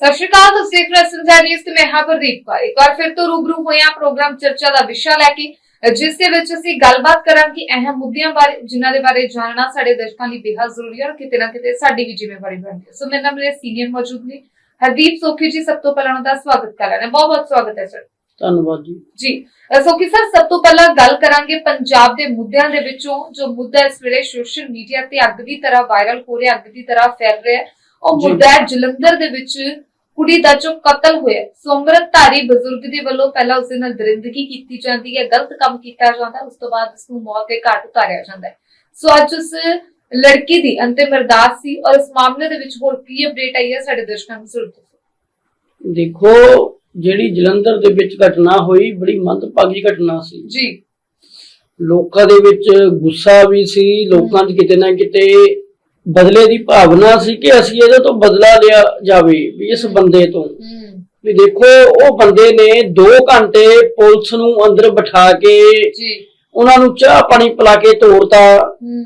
ਸਤਿ ਸ਼੍ਰੀ ਅਕਾਲ ਤੁਸੀਂ ਦੇਖ ਰਹੇ ਹੋ ਸੰਜਾ ਨਿਊਜ਼ ਤੇ ਮੈਂ ਹਾਂ ਪ੍ਰਦੀਪ ਕੌਰ। ਇੱਕ ਵਾਰ ਫਿਰ ਤੋਂ ਰੂਬਰੂ ਹੋਇਆ ਪ੍ਰੋਗਰਾਮ ਚਰਚਾ ਦਾ ਵਿਸ਼ਾ ਲੈ ਕੇ ਜਿਸ ਦੇ ਵਿੱਚ ਅਸੀਂ ਗੱਲਬਾਤ ਕਰਾਂਗੇ ਅਹਿਮ ਮੁੱਦਿਆਂ ਬਾਰੇ ਜਿਨ੍ਹਾਂ ਦੇ ਬਾਰੇ ਜਾਣਨਾ ਸਾਡੇ ਦਰਸ਼ਕਾਂ ਲਈ ਬੇहद ਜ਼ਰੂਰੀ ਹੈ ਔਰ ਕਿਤੇ ਨਾ ਕਿਤੇ ਸਾਡੀ ਵੀ ਜ਼ਿੰਮੇਵਾਰੀ ਬਣਦੀ ਹੈ। ਸੋ ਮੇਰੇ ਨਾਲ ਮੇਰੇ ਸੀਨੀਅਰ ਮੌਜੂਦ ਨੇ ਹਰਦੀਪ ਸੋਖੀ ਜੀ ਸਭ ਤੋਂ ਪਹਿਲਾਂ ਉਹਨਾਂ ਦਾ ਸਵਾਗਤ ਕਰ ਹਾਂ ਬਹੁਤ ਬਹੁਤ ਸਵਾਗਤ ਹੈ ਸਰ ਧੰਨਵਾਦ ਜੀ। ਜੀ ਸੋਖੀ ਸਰ ਸਭ ਤੋਂ ਪਹਿਲਾਂ ਗੱਲ ਕਰਾਂਗੇ ਪੰਜਾਬ ਦੇ ਮੁੱਦਿਆਂ ਦੇ ਵਿੱਚੋਂ ਜੋ ਮੁੱਦਾ ਇਸ ਵੇਲੇ ਸੋਸ਼ਲ ਮੀਡੀਆ ਤੇ ਅੱਗ ਦੀ ਤਰ੍ਹਾਂ ਵਾਇਰਲ ਹੋ ਰਿਹਾ ਅੱਗ ਦੀ ਤਰ੍ਹਾਂ ਫੈਲ ਰਿਹਾ ਹੈ। ਉਹ। ਮੁੱਦਾ ਜਲੰਧਰ ਦੇ ਵਿੱਚ ਕੁੜੀ ਦਾ ਜੋ ਕਤਲ ਹੋਇਆ ਸੋ ਅੰਮ੍ਰਿਤਧਾਰੀ ਬਜ਼ੁਰਗ ਦੇ ਵੱਲੋਂ ਪਹਿਲਾਂ ਉਸ ਦੇ ਨਾਲ ਦਰਿੰਦਗੀ ਕੀਤੀ ਜਾਂਦੀ ਹੈ ਗਲਤ ਕੰਮ ਕੀਤਾ ਜਾਂਦਾ ਉਸ ਤੋਂ ਬਾਅਦ ਉਸ ਨੂੰ ਮੌਤ ਦੇ ਘਾਟ ਉਤਾਰਿਆ ਜਾਂਦਾ ਹੈ। ਸੋ ਅੱਜ ਉਸ ਲੜਕੀ ਦੀ ਅੰਤਿਮ ਅਰਦਾਸ ਸੀ ਔਰ ਇਸ ਮਾਮਲੇ ਦੇ ਵਿੱਚ ਹੋਰ ਕੀ ਅਪਡੇਟ ਆਈ ਹੈ ਸਾਡੇ ਦਰਸ਼ਕਾਂ ਨੂੰ ਜ਼ਰੂਰ ਦੱਸੋ। ਦੇਖੋ ਜਿਹੜੀ ਜਲੰਧਰ ਦੇ ਵਿੱਚ ਘਟਨਾ ਹੋਈ ਬੜੀ ਮੰਦਭਾਗੀ ਘਟਨਾ ਸੀ। ਜੀ। ਲੋਕਾਂ ਦੇ ਵਿੱਚ ਗੁੱਸਾ ਵੀ ਸੀ ਲੋਕਾਂ 'ਚ ਕਿਤੇ ਨਾ ਕਿਤੇ ਬਦਲੇ ਦੀ ਭਾਵਨਾ ਸੀ ਕਿ ਅਸੀਂ ਇਹਦੇ ਤੋਂ ਬਦਲਾ ਲਿਆ ਜਾਵੇ ਵੀ ਇਸ ਬੰਦੇ ਤੋਂ। ਵੀ ਦੇਖੋ ਉਹ ਬੰਦੇ ਨੇ 2 ਘੰਟੇ ਪੁਲਿਸ ਨੂੰ ਅੰਦਰ ਬਿਠਾ ਕੇ ਜੀ। ਉਹਨਾਂ ਨੂੰ ਚਾਹ ਪਾਣੀ ਪਿਲਾ ਕੇ ਤੋਰਤਾ ਹੂੰ।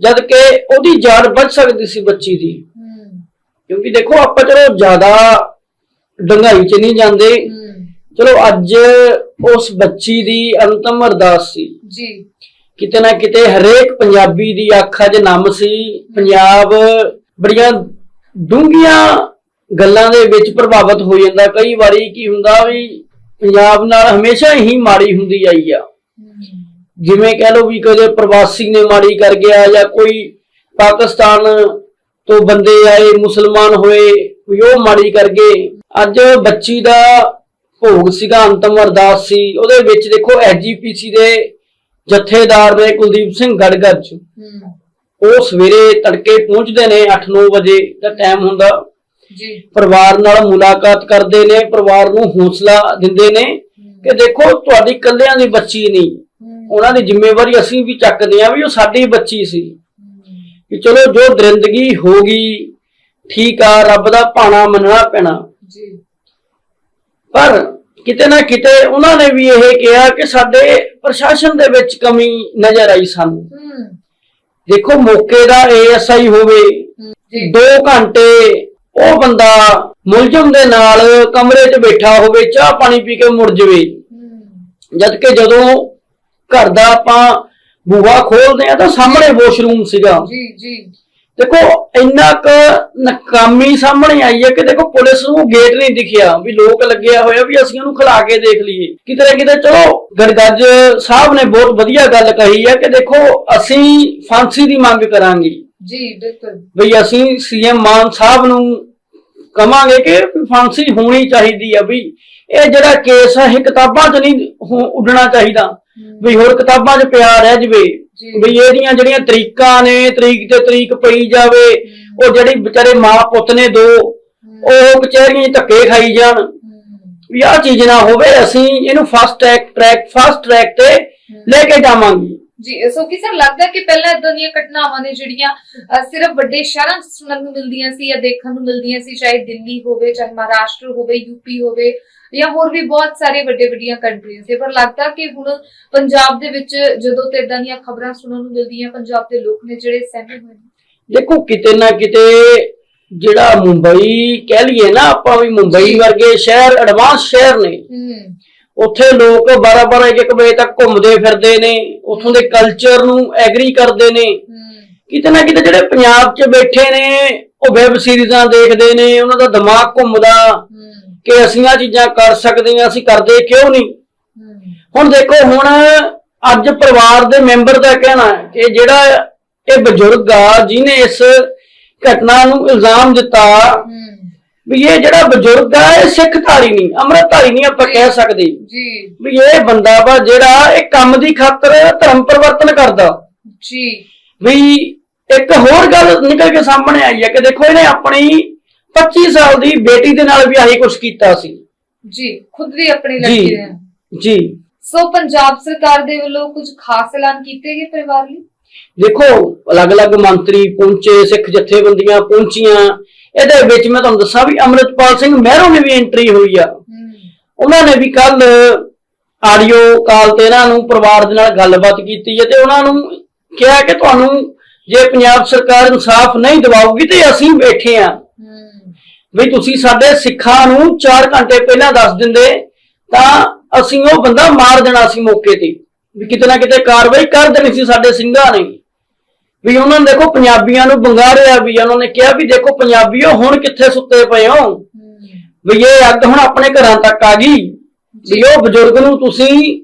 ਜਦ ਕਿ ਉਹਦੀ ਜਾਨ ਬਚ ਸਕਦੀ ਸੀ ਬੱਚੀ ਦੀ। ਕਿਉਂਕਿ ਦੇਖੋ ਆਪਾਂ ਚਲੋ ਜ਼ਿਆਦਾ ਡੰਗਾਈ 'ਚ ਨਹੀਂ ਜਾਂਦੇ। ਚਲੋ ਅੱਜ ਉਸ ਬੱਚੀ ਦੀ ਅੰਤਮ ਅਰਦਾਸ ਸੀ। ਜੀ। ਕਿਤੇ ਨਾ ਕਿਤੇ ਹਰੇਕ ਪੰਜਾਬੀ ਦੀ ਅੱਖਾਂ 'ਚ ਨਮ ਸੀ। ਪੰਜਾਬ ਬੜੀਆਂ ਡੂੰਘੀਆਂ ਗੱਲਾਂ ਦੇ ਵਿੱਚ ਪ੍ਰਭਾਵਿਤ ਹੋ ਜਾਂਦਾ। ਕਈ ਵਾਰੀ ਕੀ ਹੁੰਦਾ ਵੀ ਪੰਜਾਬ ਨਾਲ ਹਮੇਸ਼ਾ ਹੀ ਮਾੜੀ ਹੁੰਦੀ ਆਈ ਆ। ਜਿਵੇਂ ਕਹਿ ਲਓ ਵੀ ਕਦੇ ਪ੍ਰਵਾਸੀ ਨੇ ਮਾੜੀ ਕਰ ਗਿਆ ਜਾਂ ਕੋਈ ਪਾਕਿਸਤਾਨ ਤੋਂ ਬੰਦੇ ਆਏ, ਮੁਸਲਮਾਨ ਹੋਏ, ਵੀ ਉਹ ਮਾੜੀ ਕਰ ਗਏ। ਅੱਜ ਬੱਚੀ ਦਾ ਭੋਗ ਸੀਗਾ ਅੰਤਮ ਅਰਦਾਸ ਸੀ। ਉਹਦੇ ਵਿੱਚ ਦੇਖੋ ਐਜੀਪੀਸੀ ਦੇ ਜਥੇਦਾਰ ਨੇ ਕੁਲਦੀਪ ਸਿੰਘ ਗੜਗੜ ਹੂੰ। ਉਹ ਸਵੇਰੇ ਤੜਕੇ ਪਹੁੰਚਦੇ ਨੇ 8-9 ਵਜੇ ਦਾ ਟਾਈਮ ਹੁੰਦਾ। ਜੀ। ਪਰਿਵਾਰ ਨਾਲ ਮੁਲਾਕਾਤ ਕਰਦੇ ਨੇ ਪਰਿਵਾਰ ਨੂੰ ਹੌਸਲਾ ਦਿੰਦੇ ਨੇ ਕਿ ਦੇਖੋ ਤੁਹਾਡੀ ਇਕੱਲਿਆਂ ਦੀ ਬੱਚੀ ਨਹੀਂ। ਉਹਨਾਂ ਦੀ ਜ਼ਿੰਮੇਵਾਰੀ ਅਸੀਂ ਵੀ ਚੱਕਦੇ ਆ ਵੀ ਉਹ ਸਾਡੀ ਬੱਚੀ ਸੀ। ਕਿ ਚਲੋ ਜੋ ਦਰਿੰਦਗੀ ਹੋ ਗਈ ਠੀਕ ਆ ਰੱਬ ਦਾ ਭਾਣਾ ਮੰਨਣਾ ਪੈਣਾ। ਜੀ। ਪਰ ਕਿਤੇ ਨਾ ਕਿਤੇ ਉਹਨਾਂ ਨੇ ਵੀ ਇਹ ਕਿਹਾ ਕਿ ਸਾਡੇ ਪ੍ਰਸ਼ਾਸਨ ਦੇ ਵਿੱਚ ਕਮੀ ਨਜ਼ਰ ਆਈ ਸਾਨੂੰ। ਹੂੰ। ਦੇਖੋ ਮੌਕੇ ਦਾ ਏਐਸਆਈ ਹੋਵੇ ਜੀ। 2 ਘੰਟੇ ਉਹ ਬੰਦਾ ਮੁਲਜ਼ਮ ਦੇ ਨਾਲ ਕਮਰੇ 'ਚ ਬੈਠਾ ਹੋਵੇ ਚਾਹ ਪਾਣੀ ਪੀ ਕੇ ਮੁੜ ਜਾਵੇ। ਜਦ ਕਿ ਜਦੋਂ ਘਰ ਦਾ ਆਪਾਂ ਬੂਹਾ ਖੋਲਦੇ ਆ ਤਾਂ ਸਾਹਮਣੇ ਵਾਸ਼ਰੂਮ ਸੀਗਾ। ਜੀ ਜੀ। ਦੇਖੋ ਇੰਨਾ ਕੁ ਨਕਾਮੀ ਸਾਹਮਣੇ ਆਈ ਹੈ ਕਿ ਦੇਖੋ ਪੁਲਿਸ ਨੂੰ ਗੇਟ ਨਹੀਂ ਦਿਖਿਆ ਵੀ ਲੋਕ ਲੱਗਿਆ ਹੋਇਆ ਵੀ ਅਸੀਂ ਉਹਨੂੰ ਖਿਲਾ ਕੇ ਦੇਖ ਲਈਏ। ਕਿਤੇ ਕਿਤੇ ਚਲੋ ਗੜਗੱਜ ਸਾਹਿਬ ਨੇ ਬਹੁਤ ਵਧੀਆ ਗੱਲ ਕਹੀ ਹੈ ਕਿ ਦੇਖੋ ਅਸੀਂ ਫਾਂਸੀ ਦੀ ਮੰਗ ਕਰਾਂਗੇ। ਜੀ ਬਿਲਕੁਲ। ਵੀ ਅਸੀਂ ਸੀਐਮ ਮਾਨ ਸਾਹਿਬ ਨੂੰ ਕਵਾਂਗੇ ਕਿ ਫਾਂਸੀ ਹੋਣੀ ਚਾਹੀਦੀ ਆ ਵੀ ਇਹ ਜਿਹੜਾ ਕੇਸ ਹੈ ਇਹ ਕਿਤਾਬਾਂ 'ਚ ਨਹੀਂ ਉੱਡਣਾ ਚਾਹੀਦਾ। ਵੀ ਹੋਰ ਕਿਤਾਬਾਂ 'ਚ ਪਿਆ ਰਹਿ ਜਵੇ। ਵੀ ਇਹਦੀਆਂ ਜਿਹੜੀਆਂ ਤਰੀਕਾਂ ਨੇ ਤਰੀਕ ਤੇ ਤਰੀਕ ਪਈ ਜਾਵੇ ਉਹ ਜਿਹੜੀ ਵਿਚਾਰੇ ਮਾਂ ਪੁੱਤ ਨੇ ਦੋ ਉਹ ਕਚਹਿਰੀਆਂ 'ਚ ਧੱਕੇ ਖਾਈ ਜਾਣ। ਵੀ ਆਹ ਚੀਜ਼ ਨਾ ਹੋਵੇ ਅਸੀਂ ਇਹਨੂੰ fast track track fast track ਤੇ ਲੈ ਕੇ ਜਾਵਾਂਗੇ। ਜੀ ਸੋ ਕਿ ਸਰ ਲੱਗਦਾ ਕਿ ਪਹਿਲਾਂ ਇਦਾਂ ਦੀਆਂ ਘਟਨਾਵਾਂ ਨੇ ਜਿਹੜੀਆਂ ਸਿਰਫ ਵੱਡੇ ਸ਼ਹਿਰਾਂ 'ਚ ਸੁਣਨ ਨੂੰ ਮਿਲਦੀਆਂ ਸੀ ਜਾਂ ਦੇਖਣ ਨੂੰ ਮਿਲਦੀਆਂ ਸੀ ਚਾਹੇ ਦਿੱਲੀ ਹੋਵੇ ਚਾਹੇ ਮਹਾਰਾਸ਼ਟਰ ਹੋਵੇ ਯੂਪੀ ਹੋਵੇ ਜਾਂ ਹੋਰ ਵੀ ਬਹੁਤ ਸਾਰੇ ਵੱਡੇ ਵੱਡੀਆਂ ਕੰਟਰੀਜ਼ ਸੀ ਪਰ ਲੱਗਦਾ ਕਿ ਹੁਣ ਪੰਜਾਬ ਦੇ ਵਿੱਚ ਜਦੋਂ ਤੇ ਇਦਾਂ ਦੀਆਂ ਖਬਰਾਂ ਸੁਣਨ ਨੂੰ ਮਿਲਦੀਆਂ ਪੰਜਾਬ ਦੇ ਲੋਕ ਨੇ ਜਿਹੜੇ ਸਹਿਮੇ ਹੋਏ ਨੇ। ਦੇਖੋ ਕਿਤੇ ਨਾ ਕਿਤੇ ਜਿਹੜਾ ਮੁੰਬਈ ਕਹਿ ਲਈਏ ਨਾ ਆਪਾਂ ਵੀ ਮੁੰਬਈ। ਵਰਗੇ ਸ਼ਹਿਰ ਐਡਵਾਂਸ ਸ਼ਹਿਰ ਨੇ। ਉੱਥੇ ਲੋਕ 12-12 1-1 ਵਜੇ ਤੱਕ ਘੁੰਮਦੇ ਫਿਰਦੇ ਨੇ। ਉੱਥੋਂ ਦੇ ਕਲਚਰ ਨੂੰ ਐਗਰੀ ਕਰਦੇ ਨੇ। ਕਿਤੇ ਨਾ ਕਿਤੇ ਜਿਹੜੇ ਪੰਜਾਬ 'ਚ ਬੈਠੇ ਨੇ ਉਹ ਵੈਬ ਸੀਰੀਜ਼ਾਂ ਦੇਖਦੇ ਨੇ ਉਹਨਾਂ ਦਾ ਦਿਮਾਗ ਘੁੰਮਦਾ। ਕਿ ਅਸੀਂ ਆ ਚੀਜ਼ਾਂ ਕਰ ਸਕਦੇ ਹਾਂ ਅਸੀਂ ਕਰਦੇ ਕਿਉਂ ਨਹੀਂ? ਹੁਣ ਦੇਖੋ ਹੁਣ ਅੱਜ ਪਰਿਵਾਰ ਦੇ ਮੈਂਬਰ ਦਾ ਕਹਿਣਾ ਹੈ ਕਿ ਜਿਹੜਾ ਇਹ ਬਜ਼ੁਰਗ ਆ ਜਿਹਨੇ ਇਸ ਘਟਨਾ ਨੂੰ ਇਲਜ਼ਾਮ ਦਿੱਤਾ ਵੀ ਇਹ ਜਿਹੜਾ ਬਜ਼ੁਰਗ ਆ ਇਹ ਸਿੱਖ ਧਾਰੀ ਨਹੀਂ ਅੰਮ੍ਰਿਤਧਾਰੀ ਨਹੀਂ ਆਪਾਂ ਕਹਿ ਸਕਦੇ। ਜੀ। ਵੀ ਇਹ ਬੰਦਾ ਵਾ ਜਿਹੜਾ ਇਹ ਕੰਮ ਦੀ ਖਾਤਰ ਧਰਮ ਪਰਿਵਰਤਨ ਕਰਦਾ। ਜੀ। ਵੀ ਇੱਕ ਹੋਰ ਗੱਲ ਨਿਕਲ ਕੇ ਸਾਹਮਣੇ ਆਈ ਹੈ ਕਿ ਦੇਖੋ ਇਹਨੇ ਆਪਣੀ 25 ਸਾਲ ਦੀ ਬੇਟੀ ਦੇ ਨਾਲ ਵੀ ਆਹੀ ਕੁਝ ਕੀਤਾ ਸੀ। ਜੀ ਖੁਦ ਵੀ ਆਪਣੀ ਲੜਕੀ ਦੇ ਜੀ। ਸੋ ਪੰਜਾਬ ਸਰਕਾਰ ਦੇ ਵੱਲੋਂ ਕੁਝ ਖਾਸ ਐਲਾਨ ਕੀਤੇ ਗਏ ਪਰਿਵਾਰ ਲਈ? ਦੇਖੋ ਅਲੱਗ-ਅਲੱਗ ਮੰਤਰੀ ਪਹੁੰਚੇ ਸਿੱਖ ਜਥੇਬੰਦੀਆਂ ਪਹੁੰਚੀਆਂ। ਇਹਦੇ ਵਿੱਚ ਮੈਂ ਤੁਹਾਨੂੰ ਦੱਸਾਂ ਵੀ ਅਮਰਿਤਪਾਲ ਸਿੰਘ ਮਹਿਰੋਂ ਨੇ ਵੀ ਐਂਟਰੀ ਹੋਈ ਆ। ਉਹਨਾਂ ਨੇ ਵੀ ਕੱਲ ਆਡੀਓ ਕਾਲ ਤੇ ਇਹਨਾਂ ਨੂੰ ਪਰਿਵਾਰ ਦੇ ਨਾਲ ਗੱਲਬਾਤ ਕੀਤੀ ਹੈ ਤੇ ਉਹਨਾਂ ਨੂੰ ਕਿਹਾ ਕਿ ਤੁਹਾਨੂੰ ਜੇ ਪੰਜਾਬ ਸਰਕਾਰ ਇਨਸਾਫ ਨਹੀਂ ਦਿਵਾਊਗੀ ਤੇ ਅਸੀਂ ਬੈਠੇ ਆ ਵੀ ਤੁਸੀਂ ਸਾਡੇ ਸਿੱਖਾਂ ਨੂੰ 4 ਘੰਟੇ ਪਹਿਲਾਂ ਦੱਸ ਦਿੰਦੇ ਤਾਂ ਅਸੀਂ ਉਹ ਬੰਦਾ ਮਾਰ ਦੇਣਾ ਸੀ ਮੌਕੇ ਤੇ। ਵੀ ਕਿਤੇ ਨਾ ਕਿਤੇ ਕਾਰਵਾਈ ਕਰ ਦੇਣੀ ਸੀ ਸਾਡੇ ਸਿੰਘਾਂ ਨੇ। ਵੀ ਉਹਨਾਂ ਨੇ ਦੇਖੋ ਪੰਜਾਬੀਆਂ ਨੂੰ ਬੰਗਾਰਿਆ ਵੀ ਉਹਨਾਂ ਨੇ ਕਿਹਾ ਵੀ ਦੇਖੋ ਪੰਜਾਬੀਓ ਹੁਣ ਕਿੱਥੇ ਸੁੱਤੇ ਪਏ ਹੋ? ਵੀ ਇਹ ਅੱਗ ਹੁਣ ਆਪਣੇ ਘਰਾਂ ਤੱਕ ਆ ਗਈ। ਵੀ ਉਹ ਬਜ਼ੁਰਗ ਨੂੰ ਤੁਸੀਂ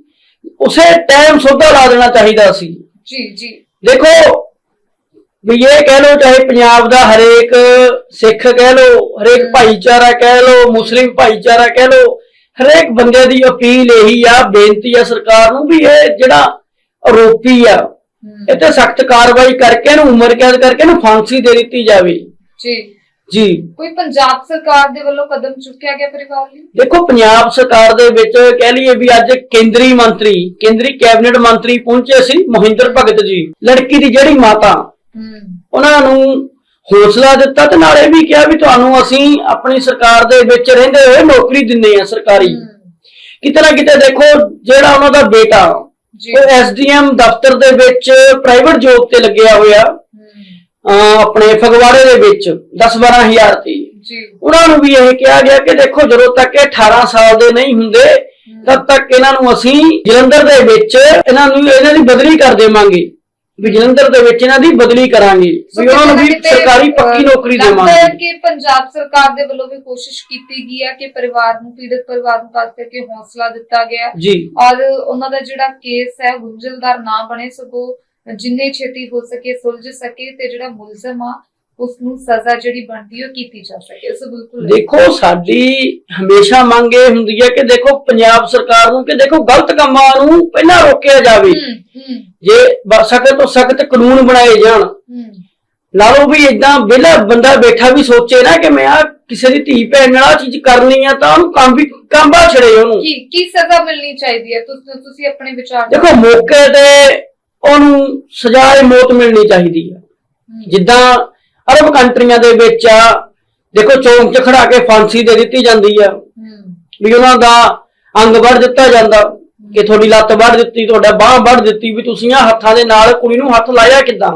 ਉਸੇ ਟਾਈਮ ਸੋਧਾ ਲਾ ਦੇਣਾ ਚਾਹੀਦਾ ਸੀ। ਜੀ ਜੀ। ਦੇਖੋ ਵੀ ਇਹ ਕਹਿ ਲਓ ਚਾਹੇ ਪੰਜਾਬ ਦਾ ਹਰੇਕ ਸਿੱਖ ਕਹਿ ਲਓ ਹਰੇਕ ਭਾਈਚਾਰਾ ਕਹਿ ਲਓ ਮੁਸਲਿਮ ਭਾਈਚਾਰਾ ਕਹਿ ਲਓ ਹਰੇਕ ਬੰਦੇ ਦੀ ਅਪੀਲ ਇਹੀ ਆ ਬੇਨਤੀ ਆ ਸਰਕਾਰ ਨੂੰ ਵੀ ਇਹ ਜਿਹੜਾ ਆਰੋਪੀ ਆ ਇਹ ਤੇ ਸਖਤ ਕਾਰਵਾਈ ਕਰਕੇ ਇਹਨੂੰ ਉਮਰ ਕੈਦ ਕਰਕੇ ਇਹਨੂੰ ਫਾਂਸੀ ਦੇ ਦਿੱਤੀ ਜਾਵੇ। ਜੀ। ਜੀ। ਕੋਈ ਪੰਜਾਬ ਸਰਕਾਰ ਦੇ ਵੱਲੋਂ ਕਦਮ ਚੁੱਕਿਆ ਗਿਆ ਪਰਿਵਾਰ ਲਈ? ਦੇਖੋ ਪੰਜਾਬ ਸਰਕਾਰ ਦੇ ਵਿੱਚ ਕਹਿ ਲਈਏ ਵੀ ਅੱਜ ਕੇਂਦਰੀ ਮੰਤਰੀ ਕੇਂਦਰੀ ਕੈਬਨਿਟ ਮੰਤਰੀ ਪਹੁੰਚੇ ਸੀ ਮੋਹਿੰਦਰ ਭਗਤ ਜੀ ਲੜਕੀ ਦੀ ਜਿਹੜੀ ਮਾਤਾ। ਉਹਨਾਂ ਨੂੰ ਹੌਸਲਾ ਦਿੱਤਾ ਤੇ ਨਾਲ ਵੀ ਕਿਹਾ ਵੀ ਤੁਹਾਨੂੰ ਅਸੀਂ ਆਪਣੀ ਸਰਕਾਰ ਦੇ ਵਿੱਚ ਰਹਿੰਦੇ ਹੋਏ ਨੌਕਰੀ ਦਿੰਦੇ ਆ ਸਰਕਾਰੀ। ਕਿਤੇ ਨਾ ਕਿਤੇ ਦੇਖੋ ਜਿਹੜਾ ਉਹਨਾਂ ਦਾ ਬੇਟਾ ਉਹ ਐਸਡੀਐਮ ਦਫ਼ਤਰ ਦੇ ਵਿੱਚ ਪ੍ਰਾਈਵੇਟ ਜੋਬ ਤੇ ਲੱਗਿਆ ਹੋਇਆ ਆਪਣੇ ਫਗਵਾੜੇ ਦੇ ਵਿੱਚ 10-12 ਹਜ਼ਾਰ ਤੇ ਜੀ। ਉਹਨਾਂ ਨੂੰ ਵੀ ਇਹ ਕਿਹਾ ਗਿਆ ਕਿ ਦੇਖੋ ਜਦੋਂ ਤੱਕ ਇਹ 18 ਸਾਲ ਦੇ ਨਹੀਂ ਹੁੰਦੇ ਤਦ ਤੱਕ ਇਹਨਾਂ ਨੂੰ ਅਸੀਂ ਜਲੰਧਰ ਦੇ ਵਿੱਚ ਇਹਨਾਂ ਨੂੰ ਇਹਨਾਂ ਦੀ ਬਦਲੀ ਕਰ ਦੇਵਾਂਗੇ। ਵੀ ਜਲੰਧਰ ਦੇ ਵਿੱਚ ਇਹਨਾਂ ਦੀ ਬਦਲੀ ਕਰਾਂਗੇ। ਵੀ ਉਹਨਾਂ ਨੂੰ ਵੀ ਸਰਕਾਰੀ ਪੱਕੀ ਨੌਕਰੀ ਦੇਵਾਂਗੇ। ਕਿ ਪੰਜਾਬ ਸਰਕਾਰ ਦੇ ਵੱਲੋਂ ਵੀ ਕੋਸ਼ਿਸ਼ ਕੀਤੀ ਗਈ ਹੈ ਕਿ ਪਰਿਵਾਰ ਨੂੰ ਪੀੜਤ ਪਰਿਵਾਰ ਨੂੰ ਖਾਸ ਕਰਕੇ ਹੌਸਲਾ ਦਿੱਤਾ ਗਿਆ ਜੀ। ਔਰ ਉਹਨਾਂ ਦਾ ਜਿਹੜਾ ਕੇਸ ਹੈ ਗੁੰਝਲਦਾਰ ਨਾ ਬਣੇ ਸਗੋਂ ਜਿੰਨੇ ਛੇਤੀ ਹੋ ਸਕੇ ਸੁਲਝ ਸਕੇ ਤੇ ਜਿਹੜਾ ਮੁਲਜ਼ਮ ਆ ਉਸ ਨੂੰ ਸਜ਼ਾ ਜਿਹੜੀ ਬਣਦੀ ਹੈ ਉਹ ਕੀਤੀ ਜਾ ਸਕੇ। ਸੋ ਬਿਲਕੁਲ ਦੇਖੋ ਸਾਡੀ ਹਮੇਸ਼ਾ ਮੰਗ ਇਹ ਹੁੰਦੀ ਹੈ ਕਿ ਦੇਖੋ ਪੰਜਾਬ ਸਰਕਾਰ ਨੂੰ ਕਿ ਦੇਖੋ ਗਲਤ ਕੰਮਾਂ ਨੂੰ ਪਹਿਲਾਂ ਰੋਕਿਆ ਜਾਵੇ। ਜੇ ਸਖਤ ਤੋਂ ਸਖਤ ਕਾਨੂੰਨ ਬਣਾਏ ਜਾਣ। ਨਾਲੋਂ ਵੀ ਇਦਾਂ ਵਿਹਲਾ ਬੰਦਾ ਬੈਠਾ ਵੀ ਸੋਚੇ ਨਾ ਕਿ ਮੈਂ ਆ ਕਿਸੇ ਦੀ ਧੀ ਭੈਣ ਨਾਲ ਆਹ ਚੀਜ਼ ਕਰਨੀ ਆ ਤਾਂ ਉਹਨੂੰ ਕੰਮ ਵੀ ਕੰਬਾ ਛੜੇ ਉਹਨੂੰ। ਕੀ ਕੀ ਸਜ਼ਾ ਮਿਲਣੀ ਚਾਹੀਦੀ ਹੈ? ਤੁਸੀਂ ਤੁਸੀਂ ਆਪਣੇ ਵਿਚਾਰ ਦੇਖੋ ਮੌਕੇ ਤੇ ਉਹਨੂੰ ਸਜ਼ਾਏ ਮੌਤ ਮਿਲਣੀ ਚਾਹੀਦੀ ਆ ਜਿੱਦਾਂ ਅਰਬ ਕੰਟਰੀਆਂ ਦੇ ਵਿੱਚ ਆ ਦੇਖੋ ਚੌਂਕ 'ਚ ਖੜਾ ਕੇ ਫਾਂਸੀ ਦੇ ਦਿੱਤੀ ਜਾਂਦੀ ਆ। ਵੀ ਉਹਨਾਂ ਦਾ ਅੰਗ ਵੱਢ ਦਿੱਤਾ ਜਾਂਦਾ ਕਿ ਤੁਹਾਡੀ ਲੱਤ ਵੱਢ ਦਿੱਤੀ ਤੁਹਾਡਾ ਬਾਹ ਵੱਢ ਦਿੱਤੀ ਵੀ ਤੁਸੀਂ ਆ ਹੱਥਾਂ ਦੇ ਨਾਲ ਕੁੜੀ ਨੂੰ ਹੱਥ ਲਾਇਆ ਕਿਦਾਂ?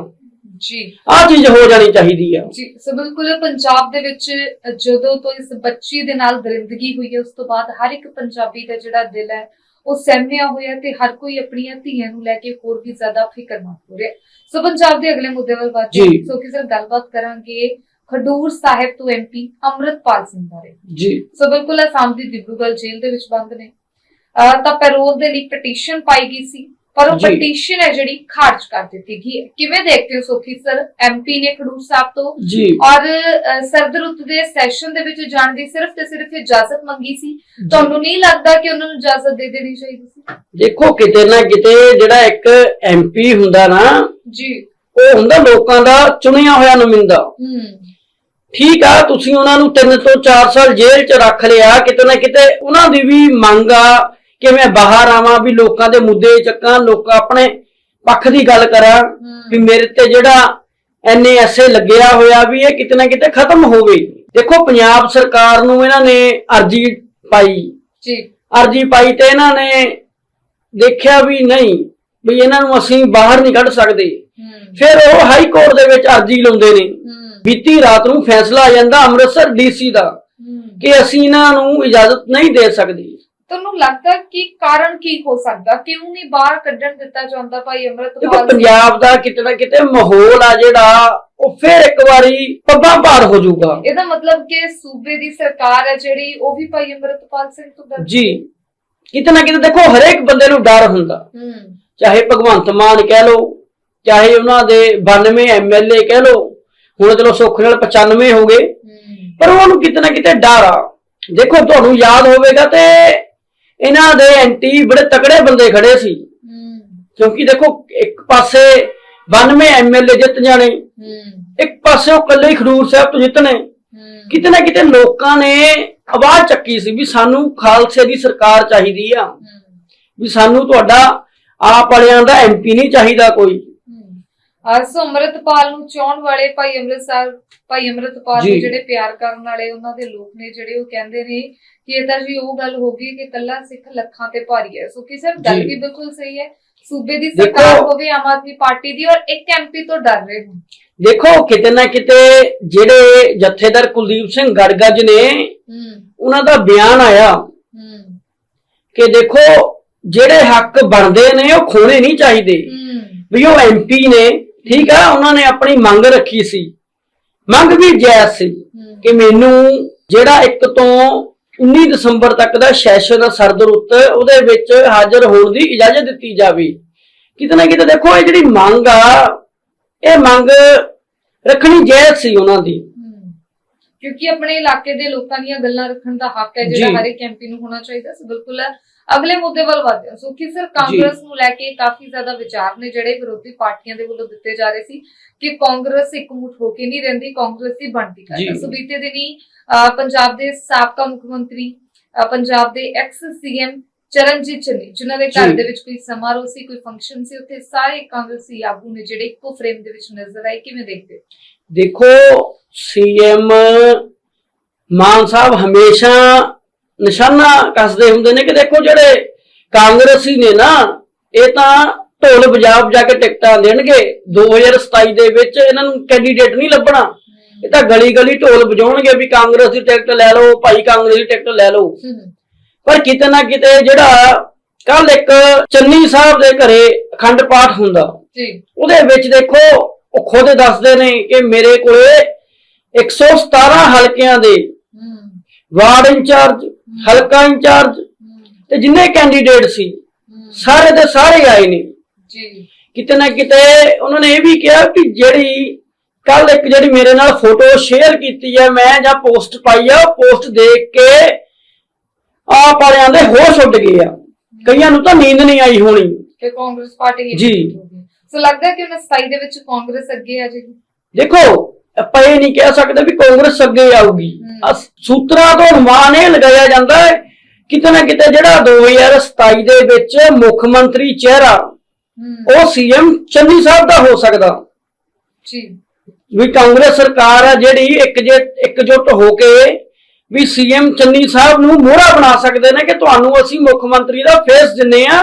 ਜੀ। ਆਹ ਚੀਜ਼ ਹੋ ਜਾਣੀ ਚਾਹੀਦੀ ਆ। ਜੀ ਸੋ ਬਿਲਕੁਲ ਪੰਜਾਬ ਦੇ ਵਿੱਚ ਜਦੋਂ ਤੋਂ ਇਸ ਬੱਚੀ ਦੇ ਨਾਲ ਦਰਿੰਦਗੀ ਹੋਈ ਹੈ ਉਸ ਤੋਂ ਬਾਅਦ ਹਰ ਇੱਕ ਪੰਜਾਬੀ ਦਾ ਜਿਹੜਾ ਦਿਲ ਹੈ ਉਹ ਸਹਿਮਿਆ ਹੋਇਆ ਤੇ ਹਰ ਕੋਈ ਆਪਣੀਆਂ ਧੀਆਂ ਨੂੰ ਲੈ ਕੇ ਹੋਰ ਵੀ ਜ਼ਿਆਦਾ ਫਿਕਰਮੰਦ ਹੋ ਰਿਹਾ। ਸੋ ਪੰਜਾਬ ਦੇ ਅਗਲੇ ਮੁੱਦੇ ਵੱਲ। ਜੀ। ਸੋ ਕਿਸੇ ਗੱਲਬਾਤ ਕਰਾਂਗੇ ਖਡੂਰ ਸਾਹਿਬ ਤੋਂ ਐਮਪੀ ਅੰਮ੍ਰਿਤਪਾਲ ਸਿੰਘ ਬਾਰੇ। ਜੀ। ਸੋ ਬਿਲਕੁਲ ਆਸਾਮ ਦੀ ਡਿਬਰੂਗੜ੍ਹ ਜੇਲ੍ਹ ਦੇ ਵਿੱਚ ਬੰਦ ਨੇ। ਤਾਂ ਪੈਰੋਲ ਦੇ ਲਈ ਪਟੀਸ਼ਨ ਪਾਈ ਗਈ ਸੀ। ਪਰ ਉਹ। ਪਟੀਸ਼ਨ ਹੈ ਜਿਹੜੀ ਖਾਰਜ ਕਰ ਦਿੱਤੀ ਗਈ ਹੈ। ਕਿਵੇਂ ਦੇਖਦੇ ਹੋ ਸੋਖੀ ਸਰ? ਐਮਪੀ ਨੇ ਖਡੂਰ ਸਾਹਿਬ ਤੋਂ? ਜੀ। ਔਰ ਸਰਦ ਰੁੱਤ ਦੇ ਸੈਸ਼ਨ ਦੇ ਵਿੱਚ ਜਾਣ ਦੀ ਸਿਰਫ ਤੇ ਸਿਰਫ ਇਜਾਜ਼ਤ ਮੰਗੀ ਸੀ? ਤੁਹਾਨੂੰ ਨਹੀਂ ਲੱਗਦਾ ਕਿ ਉਹਨਾਂ ਨੂੰ ਇਜਾਜ਼ਤ ਦੇ ਦੇਣੀ ਚਾਹੀਦੀ ਸੀ? ਦੇਖੋ ਕਿਤੇ ਨਾ ਕਿਤੇ ਜਿਹੜਾ ਇੱਕ ਐਮਪੀ ਹੁੰਦਾ ਨਾ ਜੀ। ਉਹ ਹੁੰਦਾ ਲੋਕਾਂ ਦਾ ਚੁਣਿਆ ਹੋਇਆ ਨੁਮਾਇੰਦਾ। ਹੂੰ। ਠੀਕ ਆ ਤੁਸੀਂ ਉਹਨਾਂ ਨੂੰ 3 ਤੋਂ 4 ਸਾਲ ਜੇਲ੍ਹ 'ਚ ਰੱਖ ਲਿਆ ਕਿਤੇ ਨਾ ਕਿਤੇ ਉਹਨਾਂ ਦੀ ਵੀ ਮੰਗ ਆ ਕਿ ਮੈਂ ਬਾਹਰ ਆਵਾਂ ਵੀ ਲੋਕਾਂ ਦੇ ਮੁੱਦੇ ਚੱਕਾਂ ਲੋਕਾਂ ਆਪਣੇ ਪੱਖ ਦੀ ਗੱਲ ਕਰਾਂ ਵੀ ਮੇਰੇ ਤੇ ਜਿਹੜਾ ਐਨਏਐਸਏ ਲੱਗਿਆ ਹੋਇਆ ਵੀ ਇਹ ਕਿਤੇ ਨਾ ਕਿਤੇ ਖਤਮ ਹੋਵੇ। ਦੇਖੋ ਪੰਜਾਬ ਸਰਕਾਰ ਨੂੰ ਇਹਨਾਂ ਨੇ ਅਰਜੀ ਪਾਈ। ਜੀ। ਅਰਜੀ ਪਾਈ ਤੇ ਇਹਨਾਂ ਨੇ ਦੇਖਿਆ ਵੀ ਨਹੀਂ ਵੀ ਇਹਨਾਂ ਨੂੰ ਅਸੀਂ ਬਾਹਰ ਨਹੀਂ ਕੱਢ ਸਕਦੇ। ਫਿਰ ਉਹ ਹਾਈ ਕੋਰਟ ਦੇ ਵਿੱਚ ਅਰਜੀ ਲਾਉਂਦੇ ਨੇ। ਬੀਤੀ ਰਾਤ ਨੂੰ ਫੈਸਲਾ ਆ ਜਾਂਦਾ ਅੰਮ੍ਰਿਤਸਰ ਡੀਸੀ ਦਾ ਕਿ ਅਸੀਂ ਇਹਨਾਂ ਨੂੰ ਇਜਾਜ਼ਤ ਨਹੀਂ ਦੇ ਸਕਦੇ। ਤੁਹਾਨੂੰ ਲੱਗਦਾ ਕਿ ਕਾਰਨ ਕੀ ਹੋ ਸਕਦਾ? ਕਿਉਂ ਨਹੀਂ ਬਾਹਰ ਕੱਢਣ ਦਿੱਤਾ ਜਾਂਦਾ ਭਾਈ ਅੰਮ੍ਰਿਤਪਾਲ? ਪੰਜਾਬ ਦਾ ਕਿਤੇ ਨਾ ਕਿਤੇ ਮਾਹੌਲ ਆ ਜਿਹੜਾ ਉਹ ਫਿਰ ਇੱਕ ਵਾਰੀ ਪੱਬਾਂ ਭਾਰ ਹੋ ਜਾਊਗਾ। ਇਹਦਾ ਮਤਲਬ ਕਿ ਸੂਬੇ ਦੀ ਸਰਕਾਰ ਹੈ ਜਿਹੜੀ ਉਹ ਵੀ ਭਾਈ ਅੰਮ੍ਰਿਤਪਾਲ ਸਿੰਘ ਤੋਂ ਡਰਦੀ ਜੀ। ਕਿਤੇ ਨਾ ਕਿਤੇ ਦੇਖੋ ਹਰੇਕ ਬੰਦੇ ਨੂੰ ਡਰ ਹੁੰਦਾ। ਹੂੰ। ਚਾਹੇ ਭਗਵੰਤ ਮਾਨ ਕਹਿ ਲਓ ਚਾਹੇ ਉਹਨਾਂ ਦੇ 92 ਐਮਐਲਏ ਕਹਿ ਲਓ ਹੁਣ ਚਲੋ ਸੁੱਖ ਨਾਲ 95 ਹੋ ਗਏ। ਪਰ ਉਹਨੂੰ ਕਿਤੇ ਨਾ ਕਿਤੇ ਡਰ ਆ। ਦੇਖੋ ਤੁਹਾਨੂੰ ਯਾਦ ਹੋਵੇਗਾ ਤੇ ਇਹਨਾਂ ਦੇ ਐਂਟੀ ਬੜੇ ਤਕੜੇ ਬੰਦੇ ਖੜੇ ਸੀ। ਕਿਉਂਕਿ ਦੇਖੋ ਇੱਕ ਪਾਸੇ 92 ਐਮਐਲਏ ਜਿੱਤ ਜਾਣੇ ਇੱਕ ਪਾਸੇ ਉਹ ਇਕੱਲੇ ਹੀ ਖਡੂਰ ਸਾਹਿਬ ਤੋਂ ਜਿੱਤਣੇ। ਕਿਤੇ ਨਾ ਕਿਤੇ ਲੋਕਾਂ ਨੇ ਆਵਾਜ਼ ਚੱਕੀ ਸੀ ਵੀ ਸਾਨੂੰ ਖਾਲਸੇ ਦੀ ਸਰਕਾਰ ਚਾਹੀਦੀ ਆ। ਵੀ ਸਾਨੂੰ ਤੁਹਾਡਾ ਆਪ ਵਾਲਿਆਂ ਦਾ ਐਮਪੀ ਨਹੀਂ ਚਾਹੀਦਾ ਕੋਈ। ਹਮ ਸੋ ਅੰਮ੍ਰਿਤਪਾਲ ਨੂੰ ਚਾਹਣ ਵਾਲੇ ਭਾਈ ਅੰਮ੍ਰਿਤਸਰ ਭਾਈ ਅੰਮ੍ਰਿਤਪਾਲ ਨੂੰ। ਜਿਹੜੇ ਪਿਆਰ ਕਰਨ ਵਾਲੇ ਉਹਨਾਂ ਦੇ ਲੋਕ ਨੇ ਜਿਹੜੇ ਉਹ ਕਹਿੰਦੇ ਨੇ ਕਿ ਇਹ ਤਾਂ ਜੀ ਉਹ ਗੱਲ ਹੋ ਗਈ ਕਿ ਕੱਲਾ ਸਿੱਖ ਲੱਖਾਂ ਤੇ ਭਾਰੀ ਹੈ। ਸੋ ਕਿਸੇ ਗੱਲ ਜੀ। ਵੀ ਬਿਲਕੁਲ ਸਹੀ ਹੈ। ਸੂਬੇ ਦੀ ਸਰਕਾਰ ਹੋਵੇ ਆਮ ਆਦਮੀ ਪਾਰਟੀ ਦੀ ਔਰ ਇੱਕ ਐਮਪੀ ਤੋਂ ਡਰ ਰਹੇ ਹੋ ਦੇਖੋ ਕਿਤੇ ਨਾ ਕਿਤੇ ਜਿਹੜੇ ਜਥੇਦਾਰ ਕੁਲਦੀਪ ਸਿੰਘ ਗੜਗੱਜ ਨੇ ਉਹਨਾਂ ਦਾ ਬਿਆਨ ਆਇਆ ਕਿ ਦੇਖੋ ਜਿਹੜੇ ਹੱਕ ਬਣਦੇ ਨੇ ਉਹ ਖੋਣੇ ਨਹੀਂ ਚਾਹੀਦੇ। ਵੀ ਉਹ ਐਮਪੀ ਨੇ ਠੀਕ ਆ ਉਹਨਾਂ ਨੇ ਆਪਣੀ ਮੰਗ ਰੱਖੀ ਸੀ। ਮੰਗ ਵੀ ਜਾਇਜ਼ ਸੀ ਕਿ ਮੈਨੂੰ ਜਿਹੜਾ 1 ਤੋਂ 19 ਦਸੰਬਰ ਤੱਕ ਦਾ ਸੈਸ਼ਨ ਆ ਸਰਦਰੁੱਤ ਉਹਦੇ ਵਿੱਚ ਹਾਜ਼ਰ ਹੋਣ ਦੀ ਇਜਾਜ਼ਤ ਦਿੱਤੀ ਜਾਵੇ। ਕਿਤੇ ਨਾ ਕਿਤੇ ਦੇਖੋ ਇਹ ਜਿਹੜੀ ਮੰਗ ਆ ਇਹ ਮੰਗ ਰੱਖਣੀ ਜਾਇਜ਼ ਸੀ ਉਹਨਾਂ ਦੀ। ਕਿਉਂਕਿ ਆਪਣੇ ਇਲਾਕੇ ਦੇ ਲੋਕਾਂ ਦੀਆਂ ਗੱਲਾਂ ਰੱਖਣ ਦਾ ਹੱਕ ਹੈ ਜਿਹੜਾ। ਹਰ ਇੱਕ ਐਮਪੀ ਨੂੰ ਹੋਣਾ ਚਾਹੀਦਾ ਸੋ। ਬਿਲਕੁਲ ਅਗਲੇ ਮੁੱਦੇ ਵੱਲ ਵਧਦੇ ਹਾਂ ਸੋ ਕਿ ਸਰ ਕਾਂਗਰਸ ਨੂੰ ਲੈ ਕੇ ਕਾਫੀ ਜ਼ਿਆਦਾ ਵਿਚਾਰ ਨੇ ਜਿਹੜੇ ਵਿਰੋਧੀ ਪਾਰਟੀਆਂ ਦੇ ਵੱਲੋਂ ਦਿੱਤੇ ਜਾ ਰਹੇ ਸੀ ਕਿ ਕਾਂਗਰਸ ਇਕਮੁੱਠ ਹੋ ਕੇ ਨਹੀਂ ਰਹਿੰਦੀ ਕਾਂਗਰਸ ਦੀ ਬਣਦੀ ਕਰਦਾ। ਸੋ ਬੀਤੇ ਦਿਨੀ ਪੰਜਾਬ ਦੇ ਸਾਬਕਾ ਮੁੱਖ ਮੰਤਰੀ ਪੰਜਾਬ ਦੇ ਐਕਸ ਸੀਐਮ ਚਰਨਜੀਤ ਚੰਨੀ ਜਿਨ੍ਹਾਂ ਦੇ ਘਰ। ਦੇ ਵਿੱਚ ਕੋਈ ਸਮਾਰੋਹ ਸੀ ਕੋਈ ਫੰਕਸ਼ਨ ਸੀ ਉੱਥੇ ਸਾਰੇ ਕਾਂਗਰਸੀ ਆਗੂ ਨੇ ਜਿਹੜੇ ਇੱਕੋ ਫਰੇਮ ਦੇ ਵਿੱਚ ਨਜ਼ਰ ਆਏ ਕਿਵੇਂ ਦੇਖਦੇ? ਦੇਖੋ ਸੀਐਮ ਮਾਨ ਸਾਹਿਬ ਹਮੇਸ਼ਾ ਨਿਸ਼ਾਨਾ ਕੱਸਦੇ ਹੁੰਦੇ ਨੇ ਕਿ ਦੇਖੋ ਜਿਹੜੇ ਕਾਂਗਰਸੀ ਨੇ ਨਾ ਇਹ ਤਾਂ ਢੋਲ ਵਜਾ ਵਜਾ ਕੇ ਟਿਕਟਾਂ ਦੇਣਗੇ। 2027 ਦੇ ਵਿੱਚ ਇਹਨਾਂ ਨੂੰ ਕੈਂਡੀਡੇਟ ਨਹੀਂ ਲੱਭਣਾ। ਇਹ ਤਾਂ ਗਲੀ ਗਲੀ ਢੋਲ ਵਜਾਉਣਗੇ ਵੀ ਕਾਂਗਰਸ ਦੀ ਟਿਕਟ ਲੈ ਲਓ ਭਾਈ ਕਾਂਗਰਸ ਦੀ ਟਿਕਟ ਲੈ ਲਓ। ਪਰ ਕਿਤੇ ਨਾ ਕਿਤੇ ਜਿਹੜਾ ਕੱਲ ਇੱਕ ਚੰਨੀ ਸਾਹਿਬ ਦੇ ਘਰੇ ਅਖੰਡ ਪਾਠ ਹੁੰਦਾ ਜੀ। ਉਹਦੇ ਵਿੱਚ ਦੇਖੋ ਉਹ ਖੁਦ ਦੱਸਦੇ ਨੇ ਕਿ ਮੇਰੇ ਕੋਲੇ 117 ਹਲਕਿਆਂ ਦੇ ਵਾਰਡ ਇੰਚਾਰਜ ਹਲਕਾ ਇੰਚਾਰਜ ਤੇ ਜਿੰਨੇ ਕੈਂਡੀਡੇਟ ਸੀ ਸਾਰੇ ਦੇ ਸਾਰੇ ਆਏ ਨੇ। ਜੀ। ਕਿਤੇ ਨਾ ਕਿਤੇ ਉਹਨਾਂ ਨੇ ਇਹ ਵੀ ਕਿਹਾ ਕਿ ਜਿਹੜੀ ਕੱਲ ਇੱਕ ਜਿਹੜੀ ਮੇਰੇ ਨਾਲ ਫੋਟੋ ਸ਼ੇਅਰ ਕੀਤੀ ਹੈ ਮੈਂ ਜਾਂ ਪੋਸਟ ਪਾਈ ਆ ਉਹ ਪੋਸਟ ਦੇਖ ਕੇ ਆਪ ਵਾਲਿਆਂ ਦੇ ਹੋਸ਼ ਉੱਡ ਗਏ ਆ। ਕਈਆਂ ਨੂੰ ਤਾਂ ਨੀਂਦ ਨਹੀਂ ਆਈ ਹੋਣੀ। ਕਿ ਕਾਂਗਰਸ ਪਾਰਟੀ ਜੀ। ਸੋ ਲੱਗਦਾ ਕਿ 27 ਦੇ ਵਿੱਚ ਕਾਂਗਰਸ ਅੱਗੇ ਆ ਜਾਏਗੀ ਦੇਖੋ ਆਪਾਂ ਇਹ ਨਹੀਂ ਕਹਿ ਸਕਦੇ ਵੀ ਕਾਂਗਰਸ ਅੱਗੇ ਆਊਗੀ। ਸੂਤਰਾਂ ਤੋਂ ਅਨੁਮਾਨ ਇਹ ਲਗਾਇਆ ਜਾਂਦਾ ਹੈ ਕਿਤੇ ਨਾ ਕਿਤੇ ਜਿਹੜਾ 2027 ਦੇ ਵਿੱਚ ਮੁੱਖ ਮੰਤਰੀ ਚਿਹਰਾ ਉਹ ਸੀਐਮ ਚੰਨੀ ਸਾਹਿਬ ਦਾ ਹੋ ਸਕਦਾ। ਜੀ। ਵੀ ਕਾਂਗਰਸ ਸਰਕਾਰ ਆ ਜਿਹੜੀ ਇੱਕ ਜੇ ਇਕਜੁੱਟ ਹੋ ਕੇ ਵੀ ਸੀਐਮ ਚੰਨੀ ਸਾਹਿਬ ਨੂੰ ਮੋਹਰਾ ਬਣਾ ਸਕਦੇ ਨੇ ਕਿ ਤੁਹਾਨੂੰ ਅਸੀਂ ਮੁੱਖ ਮੰਤਰੀ ਦਾ ਫੇਸ ਦਿੰਨੇ ਆ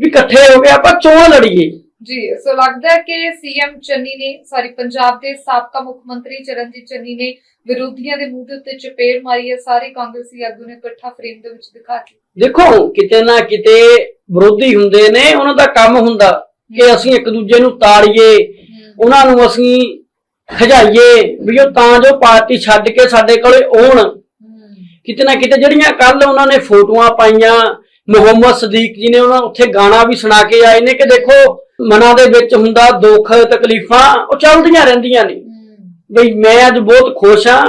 ਵੀ ਇਕੱਠੇ ਹੋ ਕੇ ਆਪਾਂ ਚੋਣ ਲੜੀਏ। ਜੀ ਸੋ ਲੱਗਦਾ ਹੈ ਕਿ ਸੀਐਮ ਚੰਨੀ ਨੇ ਸੌਰੀ ਪੰਜਾਬ ਦੇ ਸਾਬਕਾ ਮੁੱਖ ਮੰਤਰੀ ਚਰਨਜੀਤ ਚੰਨੀ ਨੇ ਵਿਰੋਧੀਆਂ ਦੇ ਮੂੰਹ ਦੇ ਉੱਤੇ ਚਪੇੜ ਮਾਰੀ ਹੈ। ਸਾਰੇ ਕਾਂਗਰਸੀ ਆਗੂ ਨੇ ਇਕੱਠਾ ਫਰੇਮ ਦੇ ਵਿੱਚ ਦਿਖਾ ਕੇ ਦੇਖੋ ਕਿਤੇ ਨਾ ਕਿਤੇ ਵਿਰੋਧੀ ਹੁੰਦੇ ਨੇ ਉਹਨਾਂ ਦਾ ਕੰਮ ਹੁੰਦਾ ਕਿ ਅਸੀਂ ਇੱਕ ਦੂਜੇ ਨੂੰ ਤਾੜੀਏ ਉਹਨਾਂ ਨੂੰ ਅਸੀਂ ਖਜਾਈਏ ਵੀ ਉਹ ਤਾਂ ਜੋ ਪਾਰਟੀ ਛੱਡ ਕੇ ਸਾਡੇ ਕੋਲੇ ਆਉਣ। ਕਿਤੇ ਨਾ ਕਿਤੇ ਜਿਹੜੀਆਂ ਕੱਲ ਉਹਨਾਂ ਨੇ ਫੋਟੋਆਂ ਪਾਈਆਂ ਮੁਹੰਮਦ ਸਦੀਕ ਜੀ ਨੇ ਉਹਨਾਂ ਉੱਥੇ ਗਾਣਾ ਵੀ ਸੁਣਾ ਕੇ ਆਏ ਨੇ ਕਿ ਦੇਖੋ ਮਨਾਂ ਦੇ ਵਿੱਚ ਹੁੰਦਾ ਦੁੱਖ ਤਕਲੀਫਾਂ ਉਹ ਚੱਲਦੀਆਂ ਰਹਿੰਦੀਆਂ ਨੇ। ਬਈ ਮੈਂ ਅੱਜ ਬਹੁਤ ਖੁਸ਼ ਹਾਂ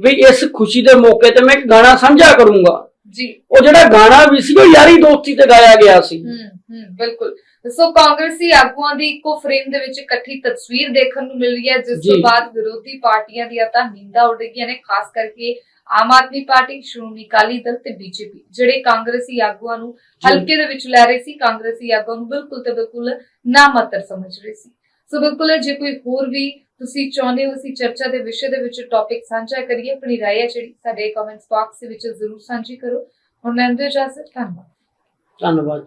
ਵੀ ਇਸ ਖੁਸ਼ੀ ਦੇ ਮੌਕੇ ਤੇ ਮੈਂ ਇੱਕ ਗਾਣਾ ਸਾਂਝਾ ਕਰੂੰਗਾ। ਜੀ। ਉਹ ਜਿਹੜਾ ਗਾਣਾ ਵੀ ਸੀ ਉਹ ਯਾਰੀ ਦੋਸਤੀ ਤੇ ਗਾਇਆ ਗਿਆ ਸੀ। ਹਮ ਹਮ ਬਿਲਕੁਲ। ਸੋ ਕਾਂਗਰਸੀ ਆਗੂਆਂ ਦੀ ਇੱਕੋ ਫਰੇਮ ਦੇ ਵਿੱਚ ਇਕੱਠੀ ਤਸਵੀਰ ਦੇਖਣ ਨੂੰ ਮਿਲ ਰਹੀ ਹੈ ਜਿਸ ਤੋਂ ਜੀ। ਬਾਅਦ ਵਿਰੋਧੀ ਪਾਰਟੀਆਂ ਦੀਆਂ ਤਾਂ ਨੀਂਦਾਂ ਉੱਡ ਗਈਆਂ ਨੇ ਖਾਸ ਕਰਕੇ ਆਮ ਆਦਮੀ ਪਾਰਟੀ ਸ਼੍ਰੋਮਣੀ ਅਕਾਲੀ ਦਲ ਤੇ ਬੀਜੇਪੀ ਜਿਹੜੇ ਕਾਂਗਰਸੀ ਆਗੂਆਂ ਨੂੰ ਹਲਕੇ ਦੇ ਵਿੱਚ ਲੈ ਰਹੇ ਸੀ ਕਾਂਗਰਸੀ ਆਗੂਆਂ ਨੂੰ ਬਿਲਕੁਲ ਤੇ ਬਿਲਕੁਲ ਨਾਮਤਰ ਸਮਝ ਰਹੇ ਸੀ। ਸੋ ਬਿਲਕੁਲ ਜੇ ਕੋਈ ਹੋਰ ਵੀ ਤੁਸੀਂ ਚਾਹੁੰਦੇ ਹੋ ਅਸੀਂ ਚਰਚਾ ਦੇ ਵਿਸ਼ੇ ਦੇ ਵਿੱਚ ਟੌਪਿਕ ਸਾਂਝਾ ਕਰੀਏ ਆਪਣੀ ਹੈ ਜਿਹੜੀ ਸਾਡੇ ਕਮੈਂਟਸ ਬਾਕਸ ਦੇ ਵਿੱਚ ਜ਼ਰੂਰ ਸਾਂਝੀ ਕਰੋ। ਹੁਣ ਮੈਂ ਅੰਦਰ ਇਜਾਜ਼ਤ ਧੰਨਵਾਦ। ਧੰਨਵਾਦ